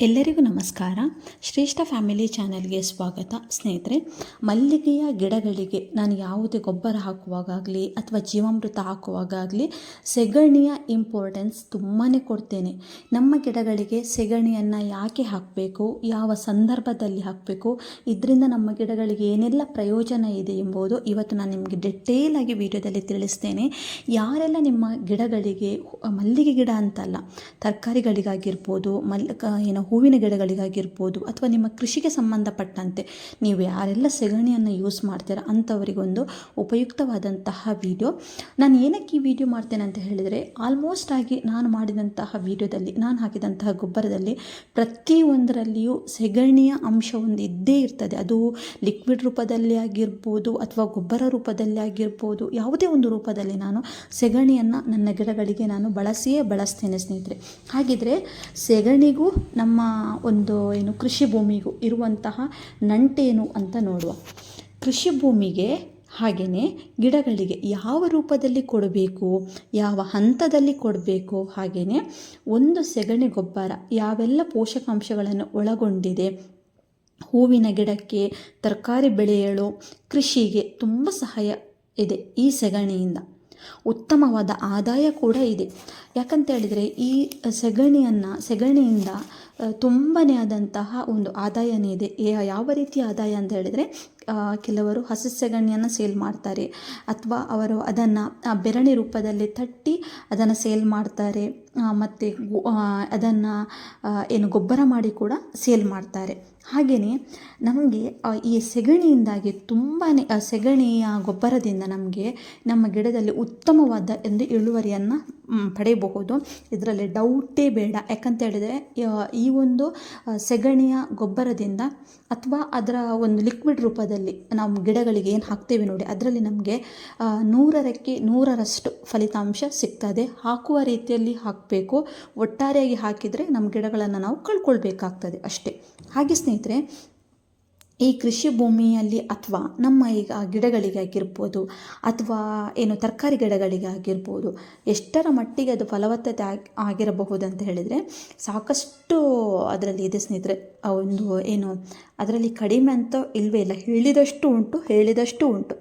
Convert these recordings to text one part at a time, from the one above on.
ಎಲ್ಲರಿಗೂ ನಮಸ್ಕಾರ. ಶ್ರೇಷ್ಠ ಫ್ಯಾಮಿಲಿ ಚಾನೆಲ್ಗೆ ಸ್ವಾಗತ. ಸ್ನೇಹಿತರೆ, ಮಲ್ಲಿಗೆಯ ಗಿಡಗಳಿಗೆ ನಾನು ಯಾವುದೇ ಗೊಬ್ಬರ ಹಾಕುವಾಗಲಿ ಅಥವಾ ಜೀವಾಮೃತ ಹಾಕುವಾಗಲಿ ಸೆಗಣಿಯ ಇಂಪಾರ್ಟೆನ್ಸ್ ತುಂಬಾ ಕೊಡ್ತೇನೆ. ನಮ್ಮ ಗಿಡಗಳಿಗೆ ಸೆಗಣಿಯನ್ನು ಯಾಕೆ ಹಾಕಬೇಕು, ಯಾವ ಸಂದರ್ಭದಲ್ಲಿ ಹಾಕಬೇಕು, ಇದರಿಂದ ನಮ್ಮ ಗಿಡಗಳಿಗೆ ಏನೆಲ್ಲ ಪ್ರಯೋಜನ ಇದೆ ಎಂಬುದು ಇವತ್ತು ನಾನು ನಿಮಗೆ ಡಿಟೇಲ್ ಆಗಿ ವಿಡಿಯೋದಲ್ಲಿ ತಿಳಿಸ್ತೇನೆ. ಯಾರೆಲ್ಲ ನಿಮ್ಮ ಗಿಡಗಳಿಗೆ, ಮಲ್ಲಿಗೆ ಗಿಡ ಅಂತಲ್ಲ, ತರಕಾರಿಗಳಿಗಾಗಿರ್ಬೋದು, ಮಲ್, ಕ- ಏನು ಹೂವಿನ ಗಿಡಗಳಿಗಾಗಿರ್ಬೋದು ಅಥವಾ ನಿಮ್ಮ ಕೃಷಿಗೆ ಸಂಬಂಧಪಟ್ಟಂತೆ ನೀವು ಯಾರೆಲ್ಲ ಸೆಗಣಿಯನ್ನು ಯೂಸ್ ಮಾಡ್ತೀರ ಅಂಥವರಿಗೊಂದು ಉಪಯುಕ್ತವಾದಂತಹ ವಿಡಿಯೋ. ನಾನು ಏನಕ್ಕೆ ಈ ವಿಡಿಯೋ ಮಾಡ್ತೇನೆ ಅಂತ ಹೇಳಿದರೆ ಆಲ್ಮೋಸ್ಟ್ ಆಗಿ ನಾನು ಮಾಡಿದಂತಹ ವಿಡಿಯೋದಲ್ಲಿ, ನಾನು ಹಾಕಿದಂತಹ ಗೊಬ್ಬರದಲ್ಲಿ ಪ್ರತಿಯೊಂದರಲ್ಲಿಯೂ ಸೆಗಣಿಯ ಅಂಶ ಒಂದು ಇದ್ದೇ ಇರ್ತದೆ. ಅದು ಲಿಕ್ವಿಡ್ ರೂಪದಲ್ಲಿ ಆಗಿರ್ಬೋದು ಅಥವಾ ಗೊಬ್ಬರ ರೂಪದಲ್ಲಿ ಆಗಿರ್ಬೋದು, ಯಾವುದೇ ಒಂದು ರೂಪದಲ್ಲಿ ನಾನು ಸೆಗಣಿಯನ್ನು ನನ್ನ ಗಿಡಗಳಿಗೆ ನಾನು ಬಳಸಿಯೇ ಬಳಸ್ತೇನೆ ಸ್ನೇಹಿತರೆ. ಹಾಗಿದ್ರೆ ಸೆಗಣಿಗೂ ನಮ್ಮ ಒಂದು ಏನು ಕೃಷಿ ಭೂಮಿಗೂ ಇರುವಂತಹ ನಂಟೇನು ಅಂತ ನೋಡುವ. ಕೃಷಿ ಭೂಮಿಗೆ ಹಾಗೆಯೇ ಗಿಡಗಳಿಗೆ ಯಾವ ರೂಪದಲ್ಲಿ ಕೊಡಬೇಕು, ಯಾವ ಹಂತದಲ್ಲಿ ಕೊಡಬೇಕು, ಹಾಗೆಯೇ ಒಂದು ಸೆಗಣಿ ಗೊಬ್ಬರ ಯಾವೆಲ್ಲ ಪೋಷಕಾಂಶಗಳನ್ನು ಒಳಗೊಂಡಿದೆ, ಹೂವಿನ ಗಿಡಕ್ಕೆ ತರಕಾರಿ ಬೆಳೆಯಲು ಕೃಷಿಗೆ ತುಂಬ ಸಹಾಯ ಇದೆ ಈ ಸೆಗಣಿಯಿಂದ. ಉತ್ತಮವಾದ ಆದಾಯ ಕೂಡ ಇದೆ. ಯಾಕಂತ ಹೇಳಿದರೆ ಈ ಸೆಗಣಿಯನ್ನು, ಸೆಗಣಿಯಿಂದ ತುಂಬಾ ಆದಂತಹ ಒಂದು ಆದಾಯನೇ ಇದೆ. ಯಾವ ರೀತಿಯ ಆದಾಯ ಅಂತ ಹೇಳಿದರೆ ಕೆಲವರು ಹಸಿ ಸೆಗಣಿಯನ್ನು ಸೇಲ್ ಮಾಡ್ತಾರೆ. ಅಥವಾ ಅವರು ಅದನ್ನು ಬೆರಣಿ ರೂಪದಲ್ಲಿ ತಟ್ಟಿ ಅದನ್ನು ಸೇಲ್ ಮಾಡ್ತಾರೆ. ಮತ್ತು ಅದನ್ನು ಏನು ಗೊಬ್ಬರ ಮಾಡಿ ಕೂಡ ಸೇಲ್ ಮಾಡ್ತಾರೆ. ಹಾಗೆಯೇ ನಮಗೆ ಈ ಸೆಗಣಿಯಿಂದಾಗಿ ತುಂಬಾ ಸೆಗಣಿಯ ಗೊಬ್ಬರದಿಂದ ನಮಗೆ ನಮ್ಮ ಗಿಡದಲ್ಲಿ ಉತ್ತಮವಾದ ಒಂದು ಇಳುವರಿಯನ್ನು ಪಡೆಯಬಹುದು. ಇದರಲ್ಲಿ ಡೌಟೇ ಬೇಡ. ಯಾಕಂತ ಹೇಳಿದರೆ ಈ ಒಂದು ಸೆಗಣಿಯ ಗೊಬ್ಬರದಿಂದ ಅಥವಾ ಅದರ ಒಂದು ಲಿಕ್ವಿಡ್ ರೂಪದಲ್ಲಿ ನಾವು ಗಿಡಗಳಿಗೆ ಏನು ಹಾಕ್ತೇವೆ ನೋಡಿ, ಅದರಲ್ಲಿ ನಮಗೆ ನೂರರಕ್ಕೆ ನೂರರಷ್ಟು ಫಲಿತಾಂಶ ಸಿಗ್ತದೆ. ಹಾಕುವ ರೀತಿಯಲ್ಲಿ ಹಾಕಬೇಕು. ಒಟ್ಟಾರೆಯಾಗಿ ಹಾಕಿದರೆ ನಮ್ಮ ಗಿಡಗಳನ್ನು ನಾವು ಕಳ್ಕೊಳ್ಬೇಕಾಗ್ತದೆ ಅಷ್ಟೇ. ಹಾಗೆ ಸ್ನೇಹಿತರೆ, ಈ ಕೃಷಿ ಭೂಮಿಯಲ್ಲಿ ಅಥವಾ ನಮ್ಮ ಈಗ ಗಿಡಗಳಿಗಾಗಿರ್ಬೋದು ಅಥವಾ ಏನು ತರಕಾರಿ ಗಿಡಗಳಿಗಾಗಿರ್ಬೋದು ಎಷ್ಟರ ಮಟ್ಟಿಗೆ ಅದು ಫಲವತ್ತತೆ ಆಗಿ, ಆಗಿರಬಹುದು ಅಂತ ಹೇಳಿದರೆ ಸಾಕಷ್ಟು ಅದರಲ್ಲಿ ಇದೆ ಸ್ನೇಹಿತರೆ ಒಂದು ಏನು ಅದರಲ್ಲಿ ಕಡಿಮೆ ಅಂತ ಇಲ್ಲವೇ ಇಲ್ಲ, ಹೇಳಿದಷ್ಟು ಉಂಟು ಹೇಳಿದಷ್ಟು ಉಂಟು.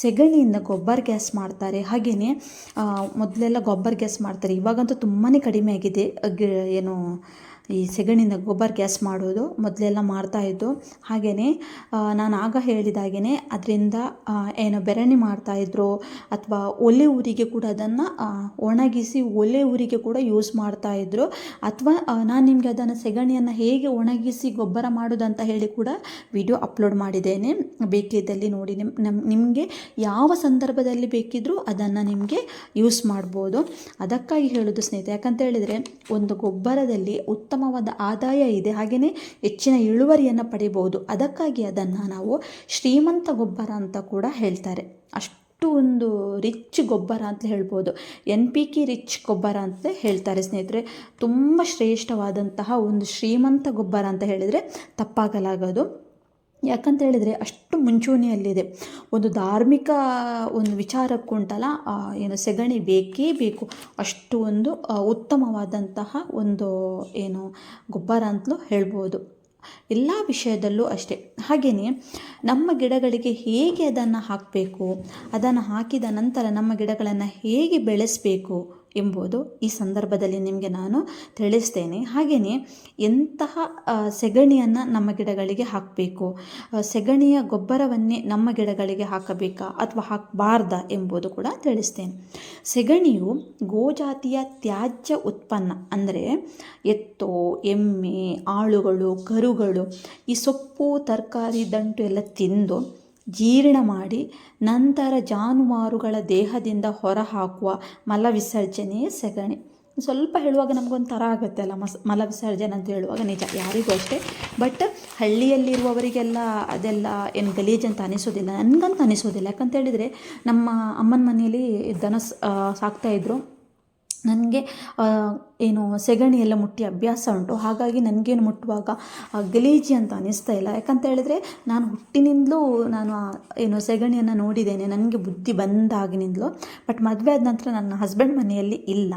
ಸೆಗಣಿಯಿಂದ ಗೊಬ್ಬರ ಗ್ಯಾಸ್ ಮಾಡ್ತಾರೆ, ಹಾಗೆಯೇ ಮೊದಲೆಲ್ಲ ಗೊಬ್ಬರ ಗ್ಯಾಸ್ ಮಾಡ್ತಾರೆ, ಇವಾಗಂತೂ ತುಂಬಾ ಕಡಿಮೆ ಆಗಿದೆ ಏನು ಈ ಸೆಗಣಿಯಿಂದ ಗೊಬ್ಬರ ಗ್ಯಾಸ್ ಮಾಡೋದು ಮೊದಲೆಲ್ಲ ಮಾಡ್ತಾಯಿದ್ದು ಹಾಗೆಯೇ ನಾನು ಆಗ ಹೇಳಿದಾಗೇ ಅದರಿಂದ ಏನು ಬೆರಣಿ ಮಾಡ್ತಾಯಿದ್ರು ಅಥವಾ ಒಲೆ ಊರಿಗೆ ಕೂಡ ಅದನ್ನು ಒಣಗಿಸಿ ಒಲೆ ಊರಿಗೆ ಕೂಡ ಯೂಸ್ ಮಾಡ್ತಾಯಿದ್ರು ಅಥವಾ ನಾನು ನಿಮಗೆ ಅದನ್ನು ಸೆಗಣಿಯನ್ನು ಹೇಗೆ ಒಣಗಿಸಿ ಗೊಬ್ಬರ ಮಾಡೋದಂತ ಹೇಳಿ ಕೂಡ ವಿಡಿಯೋ ಅಪ್ಲೋಡ್ ಮಾಡಿದ್ದೇನೆ. ಬೇಕಿದ್ದಲ್ಲಿ ನೋಡಿ ನಿಮ್ಮ ನಮ್, ನಿಮಗೆ ಯಾವ ಸಂದರ್ಭದಲ್ಲಿ ಬೇಕಿದ್ದರೂ ಅದನ್ನು ನಿಮಗೆ ಯೂಸ್ ಮಾಡ್ಬೋದು. ಅದಕ್ಕಾಗಿ ಹೇಳೋದು ಸ್ನೇಹಿತರೆ, ಯಾಕಂತ ಹೇಳಿದರೆ ಒಂದು ಗೊಬ್ಬರದಲ್ಲಿ ಉತ್ತಮವಾದ ಆದಾಯ ಇದೆ. ಹಾಗೆಯೇ ಹೆಚ್ಚಿನ ಇಳುವರಿಯನ್ನು ಪಡಿಬೋದು ಅದಕ್ಕಾಗಿ ಅದನ್ನು ನಾವು ಶ್ರೀಮಂತ ಗೊಬ್ಬರ ಅಂತ ಕೂಡ ಹೇಳ್ತಾರೆ. ಅಷ್ಟು ಒಂದು ರಿಚ್ ಗೊಬ್ಬರ ಅಂತ ಹೇಳ್ಬೋದು. ಎನ್ ಪಿ ಕೆ ರಿಚ್ ಗೊಬ್ಬರ ಅಂತ ಹೇಳ್ತಾರೆ ಸ್ನೇಹಿತರೆ. ತುಂಬ ಶ್ರೇಷ್ಠವಾದಂತಹ ಒಂದು ಶ್ರೀಮಂತ ಗೊಬ್ಬರ ಅಂತ ಹೇಳಿದರೆ ತಪ್ಪಾಗಲಾಗದು. ಯಾಕಂತ ಹೇಳಿದರೆ ಅಷ್ಟು ಮುಂಚೂಣಿಯಲ್ಲಿದೆ. ಒಂದು ಧಾರ್ಮಿಕ ಒಂದು ವಿಚಾರಕ್ಕುಂಟಲ್ಲ ಏನು ಸೆಗಣಿ ಬೇಕೇ ಬೇಕು. ಅಷ್ಟು ಒಂದು ಉತ್ತಮವಾದಂತಹ ಒಂದು, ಏನು ಗೊಬ್ಬರ ಅಂತಲೂ ಹೇಳ್ಬೋದು. ಎಲ್ಲ ವಿಷಯದಲ್ಲೂ ಅಷ್ಟೇ. ಹಾಗೆಯೇ ನಮ್ಮ ಗಿಡಗಳಿಗೆ ಹೇಗೆ ಅದನ್ನು ಹಾಕಬೇಕು, ಅದನ್ನು ಹಾಕಿದ ನಂತರ ನಮ್ಮ ಗಿಡಗಳನ್ನು ಹೇಗೆ ಬೆಳೆಸಬೇಕು ಎಂಬುದು ಈ ಸಂದರ್ಭದಲ್ಲಿ ನಿಮಗೆ ನಾನು ತಿಳಿಸ್ತೇನೆ. ಹಾಗೆಯೇ ಎಂತಹ ಸೆಗಣಿಯನ್ನು ನಮ್ಮ ಗಿಡಗಳಿಗೆ ಹಾಕಬೇಕು ಸೆಗಣಿಯ ಗೊಬ್ಬರವನ್ನೇ ನಮ್ಮ ಗಿಡಗಳಿಗೆ ಹಾಕಬೇಕಾ ಅಥವಾ ಹಾಕಬಾರ್ದಾ ಎಂಬುದು ಕೂಡ ತಿಳಿಸ್ತೇನೆ. ಸೆಗಣಿಯು ಗೋಜಾತಿಯ ತ್ಯಾಜ್ಯ ಉತ್ಪನ್ನ, ಅಂದರೆ ಎತ್ತು, ಎಮ್ಮೆ, ಆಳುಗಳು, ಕರುಗಳು, ಈ ಸೊಪ್ಪು, ತರಕಾರಿ, ದಂಟು ಎಲ್ಲ ತಿಂದು ಜೀರ್ಣ ಮಾಡಿ ನಂತರ ಜಾನುವಾರುಗಳ ದೇಹದಿಂದ ಹೊರಹಾಕುವ ಮಲ ಸಗಣಿ. ಸ್ವಲ್ಪ ಹೇಳುವಾಗ ನಮಗೊಂದು ಥರ ಆಗುತ್ತೆ ಅಲ್ಲ ಮಸ್, ಮಲವಿಸರ್ಜನೆ ಅಂತ ಹೇಳುವಾಗ ನಿಜ, ಯಾರಿಗೂ ಅಷ್ಟೇ. ಬಟ್ ಹಳ್ಳಿಯಲ್ಲಿರುವವರಿಗೆಲ್ಲ ಅದೆಲ್ಲ ಏನು ಗಲೀಜು ಅಂತ ಅನಿಸೋದಿಲ್ಲ, ನನಗಂತ ಅನಿಸೋದಿಲ್ಲ. ಯಾಕಂತ ಹೇಳಿದರೆ ನಮ್ಮ ಅಮ್ಮನ ಮನೆಯಲ್ಲಿ ದನ ಸಾಕ್ತಾಯಿದ್ರು ನನಗೆ ಏನು ಸೆಗಣಿ ಮುಟ್ಟಿ ಅಭ್ಯಾಸ ಉಂಟು. ಹಾಗಾಗಿ ನನಗೇನು ಮುಟ್ಟುವಾಗ ಗಲೀಜು ಗಲೀಜಿ ಅಂತ ಅನಿಸ್ತಾ ಇಲ್ಲ. ಯಾಕಂತ ಹೇಳಿದ್ರೆ, ನಾನು ಹುಟ್ಟಿನಿಂದಲೂ ನಾನು ಏನು ಸೆಗಣಿಯನ್ನು ನೋಡಿದ್ದೇನೆ. ನನಗೆ ಬುದ್ಧಿ ಬಂದಾಗಿನಿಂದಲೂ. ಬಟ್ ಮದುವೆ ಆದ ನಂತರ ನನ್ನ ಹಸ್ಬೆಂಡ್ ಮನೆಯಲ್ಲಿ ಇಲ್ಲ.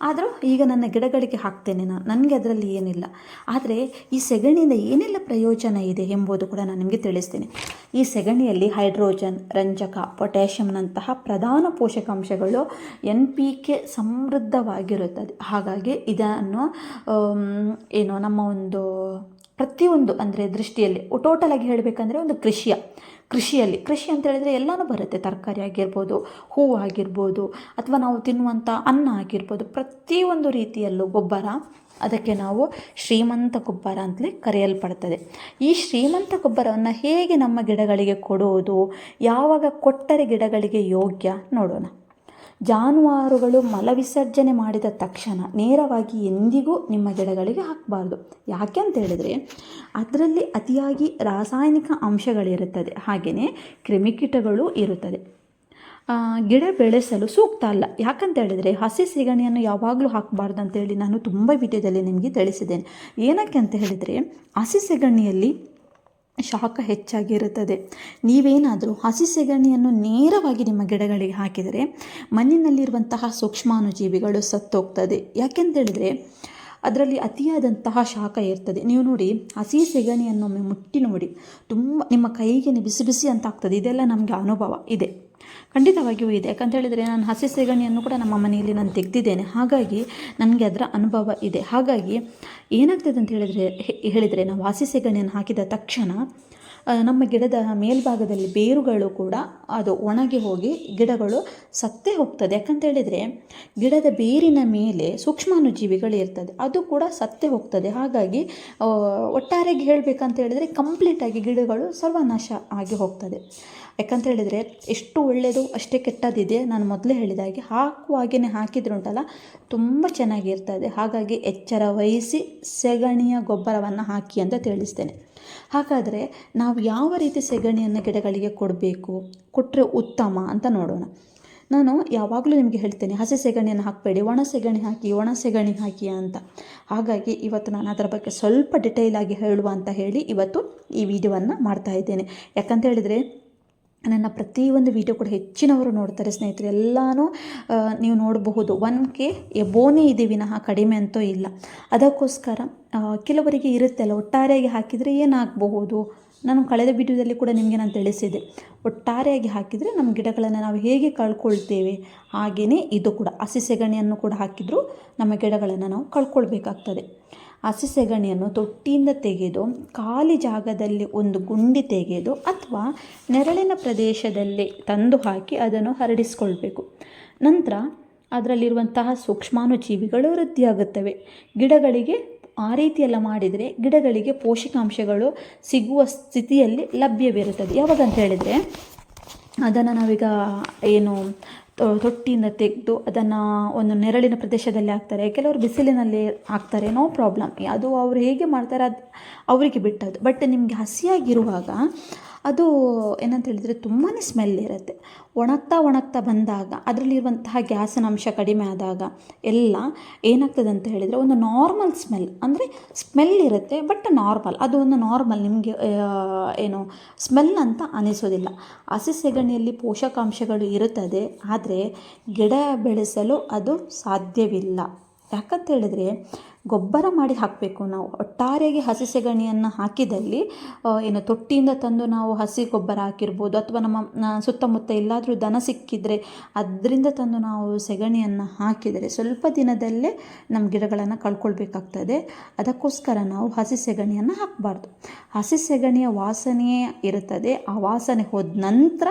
ಆದರೂ ಈಗ ನನ್ನ ಗಿಡಗಳಿಗೆ ಹಾಕ್ತೇನೆ ನಾನು. ನನಗೆ ಅದರಲ್ಲಿ ಏನಿಲ್ಲ. ಆದರೆ ಈ ಸೆಗಣಿಯಿಂದ ಏನೆಲ್ಲ ಪ್ರಯೋಜನ ಇದೆ ಎಂಬುದು ಕೂಡ ನಾನು ನಿಮಗೆ ತಿಳಿಸ್ತೇನೆ. ಈ ಸೆಗಣಿಯಲ್ಲಿ ಹೈಡ್ರೋಜನ್, ರಂಜಕ ಪೊಟ್ಯಾಷಿಯಂನಂತಹ ಪ್ರಧಾನ ಪೋಷಕಾಂಶಗಳು ಎನ್ ಪಿ ಕೆ ಸಮೃದ್ಧವಾಗಿರುತ್ತದೆ. ಹಾಗಾಗಿ ಇದನ್ನು ಏನು ನಮ್ಮ ಒಂದು ಪ್ರತಿಯೊಂದು ಅಂದರೆ ದೃಷ್ಟಿಯಲ್ಲಿ ಟೋಟಲಾಗಿ ಹೇಳಬೇಕಂದ್ರೆ ಒಂದು ಕೃಷಿಯ. ಕೃಷಿಯಲ್ಲಿ. ಕೃಷಿ ಅಂತ ಹೇಳಿದರೆ ಎಲ್ಲನೂ ಬರುತ್ತೆ. ತರಕಾರಿ ಆಗಿರ್ಬೋದು ಹೂವು ಆಗಿರ್ಬೋದು, ಅಥವಾ ನಾವು ತಿನ್ನುವಂಥ ಅನ್ನ ಆಗಿರ್ಬೋದು. ಪ್ರತಿಯೊಂದು ರೀತಿಯಲ್ಲೂ ಗೊಬ್ಬರ ಅದಕ್ಕೆ ನಾವು ಶ್ರೀಮಂತ ಗೊಬ್ಬರ ಅಂತಲೇ ಕರೆಯಲ್ಪಡ್ತದೆ. ಈ ಶ್ರೀಮಂತ ಗೊಬ್ಬರವನ್ನು ಹೇಗೆ ನಮ್ಮ ಗಿಡಗಳಿಗೆ ಕೊಡುವುದು, ಯಾವಾಗ ಕೊಟ್ಟರೆ ಗಿಡಗಳಿಗೆ ಯೋಗ್ಯ, ನೋಡೋಣ. ಜಾನುವಾರುಗಳು ಮಲವಿಸರ್ಜನೆ ಮಾಡಿದ ತಕ್ಷಣ ನೇರವಾಗಿ ಎಂದಿಗೂ ನಿಮ್ಮ ಗಿಡಗಳಿಗೆ ಹಾಕಬಾರ್ದು. ಯಾಕೆ ಅಂತ ಹೇಳಿದರೆ, ಅದರಲ್ಲಿ ಅತಿಯಾಗಿ ರಾಸಾಯನಿಕ ಅಂಶಗಳಿರುತ್ತದೆ. ಹಾಗೆಯೇ ಕ್ರಿಮಿಕೀಟಗಳು ಇರುತ್ತದೆ. ಗಿಡ ಬೆಳೆಸಲು ಸೂಕ್ತ ಅಲ್ಲ. ಯಾಕಂತ ಹೇಳಿದರೆ, ಹಸಿ ಸೆಗಣಿಯನ್ನು ಯಾವಾಗಲೂ ಹಾಕಬಾರ್ದು ಅಂತೇಳಿ ನಾನು ತುಂಬ ವಿಡಿಯೋದಲ್ಲಿ ನಿಮಗೆ ತಿಳಿಸಿದ್ದೇನೆ. ಏನಕ್ಕೆ ಅಂತ ಹೇಳಿದರೆ, ಹಸಿ ಸೆಗಣಿಯಲ್ಲಿ ಶಾಖ ಹೆಚ್ಚಾಗಿರುತ್ತದೆ. ನೀವೇನಾದರೂ ಹಸಿ ಸೆಗಣಿಯನ್ನು ನೇರವಾಗಿ ನಿಮ್ಮ ಗಿಡಗಳಿಗೆ ಹಾಕಿದರೆ ಮಣ್ಣಿನಲ್ಲಿರುವಂತಹ ಸೂಕ್ಷ್ಮಾಣುಜೀವಿಗಳು ಸತ್ತೋಗ್ತದೆ. ಯಾಕೆಂತ ಹೇಳಿದ್ರೆ ಅದರಲ್ಲಿ ಅತಿಯಾದಂತಹ ಶಾಖ ಇರ್ತದೆ. ನೀವು ನೋಡಿ, ಹಸಿ ಸೆಗಣಿಯನ್ನೊಮ್ಮೆ ಮುಟ್ಟಿ ನೋಡಿ, ತುಂಬ ನಿಮ್ಮ ಕೈಗೆ ಬಿಸಿ ಬಿಸಿ ಅಂತ ಆಗ್ತದೆ. ಇದೆಲ್ಲ ನಮಗೆ ಅನುಭವ ಇದೆ. ಖಂಡಿತವಾಗಿಯೂ ಇದೆ. ಯಾಕಂತ ಹೇಳಿದರೆ ನಾನು ಹಸಿ ಸೆಗಣಿಯನ್ನು ಕೂಡ ನಮ್ಮ ಮನೆಯಲ್ಲಿ ನಾನು ತೆಗೆದಿದ್ದೇನೆ. ಹಾಗಾಗಿ ನನಗೆ ಅದರ ಅನುಭವ ಇದೆ. ಹಾಗಾಗಿ ಏನಾಗ್ತದೆ ಅಂತ ಹೇಳಿದರೆ ಹೇಳಿದರೆ ನಾವು ಹಸಿ ಸೆಗಣಿಯನ್ನು ಹಾಕಿದ ತಕ್ಷಣ ನಮ್ಮ ಗಿಡದ ಮೇಲ್ಭಾಗದಲ್ಲಿ ಬೇರುಗಳು ಕೂಡ ಅದು ಒಣಗಿ ಹೋಗಿ ಗಿಡಗಳು ಸತ್ತೇ ಹೋಗ್ತದೆ. ಯಾಕಂತೇಳಿದರೆ ಗಿಡದ ಬೇರಿನ ಮೇಲೆ ಸೂಕ್ಷ್ಮಾಣುಜೀವಿಗಳು ಇರ್ತದೆ. ಅದು ಕೂಡ ಸತ್ತೇ ಹೋಗ್ತದೆ. ಹಾಗಾಗಿ ಒಟ್ಟಾರೆಗೆ ಹೇಳಬೇಕಂತ ಹೇಳಿದರೆ ಕಂಪ್ಲೀಟಾಗಿ ಗಿಡಗಳು ಸರ್ವನಾಶ ಆಗಿ ಹೋಗ್ತದೆ. ಯಾಕಂತ ಹೇಳಿದರೆ ಎಷ್ಟು ಒಳ್ಳೆಯದು ಅಷ್ಟೇ ಕೆಟ್ಟದಿದೆ. ನಾನು ಮೊದಲೇ ಹೇಳಿದ ಹಾಗೆ ಹಾಕುವಾಗೇ ಹಾಕಿದ್ರೆ ಉಂಟಲ್ಲ, ತುಂಬ ಚೆನ್ನಾಗಿರ್ತದೆ. ಹಾಗಾಗಿ ಎಚ್ಚರ ವಹಿಸಿ ಸೆಗಣಿಯ ಗೊಬ್ಬರವನ್ನು ಹಾಕಿ ಅಂತ ತಿಳಿಸ್ತೇನೆ. ಹಾಗಾದರೆ ನಾವು ಯಾವ ರೀತಿ ಸೆಗಣಿಯನ್ನು ಗಿಡಗಳಿಗೆ ಕೊಡಬೇಕು? ಕೊಟ್ಟರೆ ಉತ್ತಮ ಅಂತ ನೋಡೋಣ. ನಾನು ಯಾವಾಗಲೂ ನಿಮಗೆ ಹೇಳ್ತೇನೆ, ಹಸಿ ಸೆಗಣಿಯನ್ನು ಹಾಕಬೇಡಿ, ಒಣ ಸೆಗಣಿ ಹಾಕಿ, ಒಣ ಸೆಗಣಿ ಹಾಕಿ ಅಂತ. ಹಾಗಾಗಿ ಇವತ್ತು ನಾನು ಅದರ ಬಗ್ಗೆ ಸ್ವಲ್ಪ ಡಿಟೇಲ್ ಆಗಿ ಹೇಳುವ ಅಂತ ಹೇಳಿ ಇವತ್ತು ಈ ವಿಡಿಯೋವನ್ನು ಮಾಡ್ತಾ ಇದ್ದೇನೆ. ಯಾಕಂತ ಹೇಳಿದರೆ, ನನ್ನ ಪ್ರತಿಯೊಂದು ವಿಡಿಯೋ ಕೂಡ ಹೆಚ್ಚಿನವರು ನೋಡ್ತಾರೆ ಸ್ನೇಹಿತರೆ. ಎಲ್ಲನೂ ನೀವು ನೋಡಬಹುದು ಒನ್ ಕೆ ಎಬೋನೇ ಇದೆ ವಿನಃ ಕಡಿಮೆ ಅಂತೂ ಇಲ್ಲ. ಅದಕ್ಕೋಸ್ಕರ ಕೆಲವರಿಗೆ ಇರುತ್ತೆ ಅಲ್ಲ, ಒಟ್ಟಾರೆಯಾಗಿ ಹಾಕಿದರೆ ಏನಾಗಬಹುದು? ನಾನು ಕಳೆದ ವಿಡಿಯೋದಲ್ಲಿ ಕೂಡ ನಿಮಗೆ ನಾನು ತಿಳಿಸಿದೆ ಒಟ್ಟಾರೆಯಾಗಿ ಹಾಕಿದರೆ ನಮ್ಮ ಗಿಡಗಳನ್ನು ನಾವು ಹೇಗೆ ಕಳ್ಕೊಳ್ತೇವೆ? ಹಾಗೆಯೇ ಇದು ಕೂಡ ಹಸಿ ಸೆಗಣಿಯನ್ನು ಕೂಡ ಹಾಕಿದರೂ ನಮ್ಮ ಗಿಡಗಳನ್ನು ನಾವು ಕಳ್ಕೊಳ್ಬೇಕಾಗ್ತದೆ. ಹಸಿ ಸೆಗಣಿಯನ್ನು ತೊಟ್ಟಿಯಿಂದ ತೆಗೆದು, ಖಾಲಿ ಜಾಗದಲ್ಲಿ ಒಂದು ಗುಂಡಿ ತೆಗೆದು ಅಥವಾ ನೆರಳಿನ ಪ್ರದೇಶದಲ್ಲಿ ತಂದು ಹಾಕಿ ಅದನ್ನು ಹರಡಿಸ್ಕೊಳ್ಬೇಕು. ನಂತರ ಅದರಲ್ಲಿರುವಂತಹ ಸೂಕ್ಷ್ಮಾಣುಜೀವಿಗಳು ವೃದ್ಧಿಯಾಗುತ್ತವೆ. ಗಿಡಗಳಿಗೆ ಆ ರೀತಿಯೆಲ್ಲ ಮಾಡಿದರೆ ಗಿಡಗಳಿಗೆ ಪೋಷಕಾಂಶಗಳು ಸಿಗುವ ಸ್ಥಿತಿಯಲ್ಲಿ ಲಭ್ಯವಿರುತ್ತದೆ. ಯಾವಾಗ ಅಂತ ಹೇಳಿದರೆ ಅದನ್ನು ನಾವೀಗ ಏನು ತೊಟ್ಟಿಯಿಂದ ತೆಗೆದು ಅದನ್ನು ಒಂದು ನೆರಳಿನ ಪ್ರದೇಶದಲ್ಲಿ ಹಾಕ್ತಾರೆ. ಕೆಲವರು ಬಿಸಿಲಿನಲ್ಲಿ ಹಾಕ್ತಾರೆ. ನೋ ಪ್ರಾಬ್ಲಮ್ ಅದು ಅವ್ರು ಹೇಗೆ ಮಾಡ್ತಾರೆ ಅದು ಅವರಿಗೆ ಬಿಟ್ಟದ್ದು. ಬಟ್ ನಿಮಗೆ ಹಸಿಯಾಗಿರುವಾಗ ಅದು ಏನಂತ ಹೇಳಿದರೆ ತುಂಬಾ ಸ್ಮೆಲ್ ಇರುತ್ತೆ. ಒಣಗ್ತಾ ಒಣಗ್ತಾ ಬಂದಾಗ, ಅದರಲ್ಲಿರುವಂತಹ ಗ್ಯಾಸಿನ ಅಂಶ ಕಡಿಮೆ ಆದಾಗ ಎಲ್ಲ ಏನಾಗ್ತದೆ ಅಂತ ಹೇಳಿದರೆ ಒಂದು ನಾರ್ಮಲ್ ಸ್ಮೆಲ್ ಅಂದರೆ ಸ್ಮೆಲ್ ಇರುತ್ತೆ ಬಟ್ ನಾರ್ಮಲ್ ಅದು ಒಂದು ನಾರ್ಮಲ್ ನಿಮಗೆ ಏನು ಸ್ಮೆಲ್ ಅಂತ ಅನಿಸೋದಿಲ್ಲ. ಹಸಿ ಸೆಗಣಿಯಲ್ಲಿ ಪೋಷಕಾಂಶಗಳು ಇರುತ್ತದೆ, ಆದರೆ ಗಿಡ ಬೆಳೆಸಲು ಅದು ಸಾಧ್ಯವಿಲ್ಲ. ಯಾಕಂತ ಹೇಳಿದ್ರೆ ಗೊಬ್ಬರ ಮಾಡಿ ಹಾಕಬೇಕು. ನಾವು ಒಟ್ಟಾರೆಯಾಗಿ ಹಸಿ ಸೆಗಣಿಯನ್ನು ಹಾಕಿದಲ್ಲಿ ಏನು ತೊಟ್ಟಿಯಿಂದ ತಂದು ನಾವು ಹಸಿ ಗೊಬ್ಬರ ಹಾಕಿರ್ಬೋದು, ಅಥವಾ ನಮ್ಮ ಸುತ್ತಮುತ್ತ ಎಲ್ಲಾದರೂ ದನ ಸಿಕ್ಕಿದರೆ ಅದರಿಂದ ತಂದು ನಾವು ಸೆಗಣಿಯನ್ನು ಹಾಕಿದರೆ ಸ್ವಲ್ಪ ದಿನದಲ್ಲೇ ನಮ್ಮ ಗಿಡಗಳನ್ನು ಕಳ್ಕೊಳ್ಬೇಕಾಗ್ತದೆ. ಅದಕ್ಕೋಸ್ಕರ ನಾವು ಹಸಿ ಸೆಗಣಿಯನ್ನು ಹಾಕಬಾರ್ದು. ಹಸಿ ಸೆಗಣಿಯ ವಾಸನೆಯೇ ಇರುತ್ತದೆ. ಆ ವಾಸನೆ ಹೋದ ನಂತರ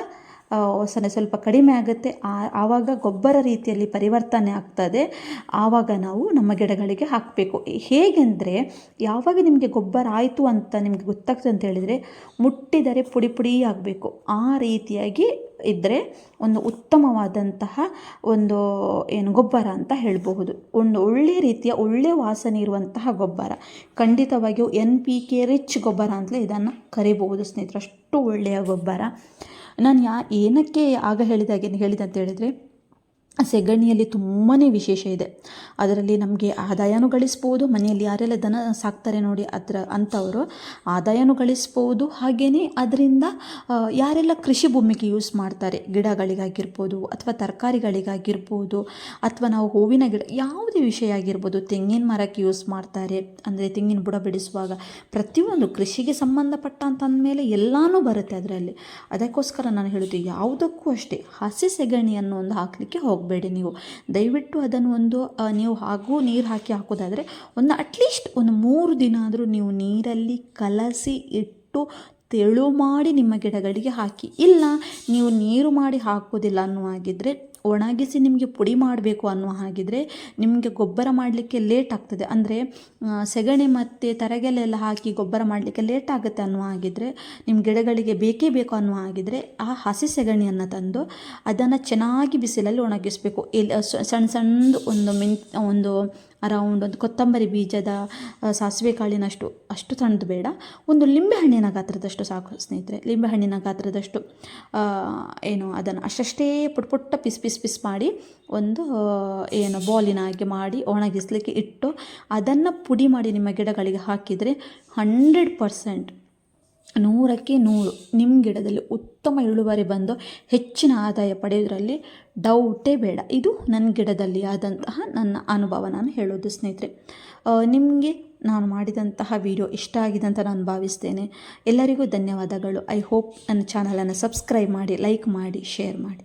ಆ, ವಾಸನೆ ಸ್ವಲ್ಪ ಕಡಿಮೆ ಆಗುತ್ತೆ. ಆವಾಗ ಗೊಬ್ಬರ ರೀತಿಯಲ್ಲಿ ಪರಿವರ್ತನೆ ಆಗ್ತದೆ. ಆವಾಗ ನಾವು ನಮ್ಮ ಗಿಡಗಳಿಗೆ ಹಾಕಬೇಕು. ಹೇಗೆಂದರೆ ಯಾವಾಗ ನಿಮಗೆ ಗೊಬ್ಬರ ಆಯಿತು ಅಂತ ನಿಮಗೆ ಗೊತ್ತಾಗ್ತದೆ ಅಂತ ಹೇಳಿದರೆ ಮುಟ್ಟಿದರೆ ಪುಡಿ ಪುಡಿ ಆಗಬೇಕು. ಆ ರೀತಿಯಾಗಿ ಇದ್ದರೆ ಒಂದು ಉತ್ತಮವಾದಂತಹ ಒಂದು ಏನು ಗೊಬ್ಬರ ಅಂತ ಹೇಳಬಹುದು. ಒಂದು ಒಳ್ಳೆಯ ರೀತಿಯ ಒಳ್ಳೆಯ ವಾಸನೆ ಇರುವಂತಹ ಗೊಬ್ಬರ. ಖಂಡಿತವಾಗಿಯೂ ಎನ್ ಪಿ ಕೆ ರಿಚ್ ಗೊಬ್ಬರ ಅಂತಲೇ ಇದನ್ನು ಕರಿಬಹುದು ಸ್ನೇಹಿತರು. ಅಷ್ಟು ಒಳ್ಳೆಯ ಗೊಬ್ಬರ. ನಾನು ಯಾ ಏನಕ್ಕೆ ಆಗ ಹೇಳಿದಾಗೆ ಹೇಳಿದೆ ಅಂತ ಹೇಳಿದರೆ ಸೆಗಣಿಯಲ್ಲಿ ತುಂಬಾ ವಿಶೇಷ ಇದೆ. ಅದರಲ್ಲಿ ನಮಗೆ ಆದಾಯನೂ ಗಳಿಸ್ಬೋದು, ಮನೆಯಲ್ಲಿ ಯಾರೆಲ್ಲ ದನ ಸಾಕ್ತಾರೆ ನೋಡಿ ಅದರ ಅಂಥವರು ಆದಾಯನೂ ಗಳಿಸ್ಬೋದು. ಹಾಗೆಯೇ ಅದರಿಂದ ಯಾರೆಲ್ಲ ಕೃಷಿ ಭೂಮಿಗೆ ಯೂಸ್ ಮಾಡ್ತಾರೆ, ಗಿಡಗಳಿಗಾಗಿರ್ಬೋದು ಅಥವಾ ತರಕಾರಿಗಳಿಗಾಗಿರ್ಬೋದು ಅಥವಾ ನಾವು ಹೂವಿನ ಗಿಡ, ಯಾವುದೇ ವಿಷಯ ಆಗಿರ್ಬೋದು, ತೆಂಗಿನ ಮರಕ್ಕೆ ಯೂಸ್ ಮಾಡ್ತಾರೆ. ಅಂದರೆ ತೆಂಗಿನ ಬುಡ ಬಿಡಿಸುವಾಗ ಪ್ರತಿಯೊಂದು ಕೃಷಿಗೆ ಸಂಬಂಧಪಟ್ಟಂತ ಅಂದಮೇಲೆ ಎಲ್ಲನೂ ಬರುತ್ತೆ ಅದರಲ್ಲಿ. ಅದಕ್ಕೋಸ್ಕರ ನಾನು ಹೇಳೋದು ಯಾವುದಕ್ಕೂ ಅಷ್ಟೇ, ಹಸಿ ಸೆಗಣಿಯನ್ನು ಒಂದು ಹಾಕಲಿಕ್ಕೆ ಹೋಗಬೇಡಿ ನೀವು. ದಯವಿಟ್ಟು ಅದನ್ನು ಒಂದು ನೀವು ಹಾಗೂ ನೀರು ಹಾಕಿ ಹಾಕೋದಾದರೆ ಒಂದು ಅಟ್ಲೀಸ್ಟ್ ಒಂದು ಮೂರು ದಿನ ಆದರೂ ನೀವು ನೀರಲ್ಲಿ ಕಲಸಿ ಇಟ್ಟು ತೆಳು ಮಾಡಿ ನಿಮ್ಮ ಗಿಡಗಳಿಗೆ ಹಾಕಿ. ಇಲ್ಲ, ನೀವು ನೀರು ಮಾಡಿ ಹಾಕೋದಿಲ್ಲ ಅನ್ನೋ ಹಾಗಿದ್ರೆ ಒಣಗಿಸಿ ನಿಮಗೆ ಪುಡಿ ಮಾಡಬೇಕು ಅನ್ನೋ ಹಾಗಿದ್ರೆ ನಿಮಗೆ ಗೊಬ್ಬರ ಮಾಡಲಿಕ್ಕೆ ಲೇಟ್ ಆಗ್ತದೆ. ಅಂದರೆ ಸೆಗಣಿ ಮತ್ತು ತರಗೆಲೆಲ್ಲ ಹಾಕಿ ಗೊಬ್ಬರ ಮಾಡಲಿಕ್ಕೆ ಲೇಟ್ ಆಗುತ್ತೆ ಅನ್ನೋ ಹಾಗಿದ್ರೆ ನಿಮ್ಮ ಗಿಡಗಳಿಗೆ ಬೇಕೇ ಬೇಕು ಅನ್ನೋ ಹಾಗಿದ್ರೆ ಆ ಹಸಿ ಸೆಗಣಿಯನ್ನು ತಂದು ಅದನ್ನು ಚೆನ್ನಾಗಿ ಬಿಸಿಲಲ್ಲಿ ಒಣಗಿಸಬೇಕು. ಇಲ್ಲಿ ಸಣ್ಣ ಸಣ್ಣದು ಒಂದು ಮಿನ್, ಒಂದು ಅರೌಂಡ್ ಒಂದು ಕೊತ್ತಂಬರಿ ಬೀಜದ ಸಾಸಿವೆ ಕಾಳಿನಷ್ಟು ಅಷ್ಟು ಸಣ್ಣದು ಬೇಡ. ಒಂದು ಲಿಂಬೆಹಣ್ಣಿನ ಗಾತ್ರದಷ್ಟು ಸಾಕು ಸ್ನೇಹಿತರೆ. ಲಿಂಬೆಹಣ್ಣಿನ ಗಾತ್ರದಷ್ಟು ಏನು ಅದನ್ನು ಅಷ್ಟಷ್ಟೇ ಪುಟ್ ಪುಟ್ಟ ಪಿಸ್ ಪಿಸ್ ಪಿಸ್ ಮಾಡಿ ಒಂದು ಏನು ಬಾಲಿನ ಹಾಗೆ ಮಾಡಿ ಒಣಗಿಸ್ಲಿಕ್ಕೆ ಇಟ್ಟು ಅದನ್ನು ಪುಡಿ ಮಾಡಿ ನಿಮ್ಮ ಗಿಡಗಳಿಗೆ ಹಾಕಿದರೆ ಹಂಡ್ರೆಡ್ ಪರ್ಸೆಂಟ್ ನೂರಕ್ಕೆ ನೂರು. ನಿಮ್ಮ ಗಿಡದಲ್ಲಿ ಉತ್ತಮ ಇಳುವರಿ ಬಂದು ಹೆಚ್ಚಿನ ಆದಾಯ ಪಡೆಯೋದ್ರಲ್ಲಿ ಡೌಟೇ ಬೇಡ. ಇದು ನನ್ನ ಗಿಡದಲ್ಲಿ ಆದಂತಹ ನನ್ನ ಅನುಭವ ನಾನು ಹೇಳೋದು ಸ್ನೇಹಿತರೆ. ನಿಮಗೆ ನಾನು ಮಾಡಿದಂತಹ ವಿಡಿಯೋ ಇಷ್ಟ ಆಗಿದೆ ಅಂತ ನಾನು ಭಾವಿಸ್ತೇನೆ. ಎಲ್ಲರಿಗೂ ಧನ್ಯವಾದಗಳು. ಐ ಹೋಪ್ ನನ್ನ ಚಾನಲನ್ನು ಸಬ್ಸ್ಕ್ರೈಬ್ ಮಾಡಿ ಲೈಕ್ ಮಾಡಿ ಶೇರ್ ಮಾಡಿ.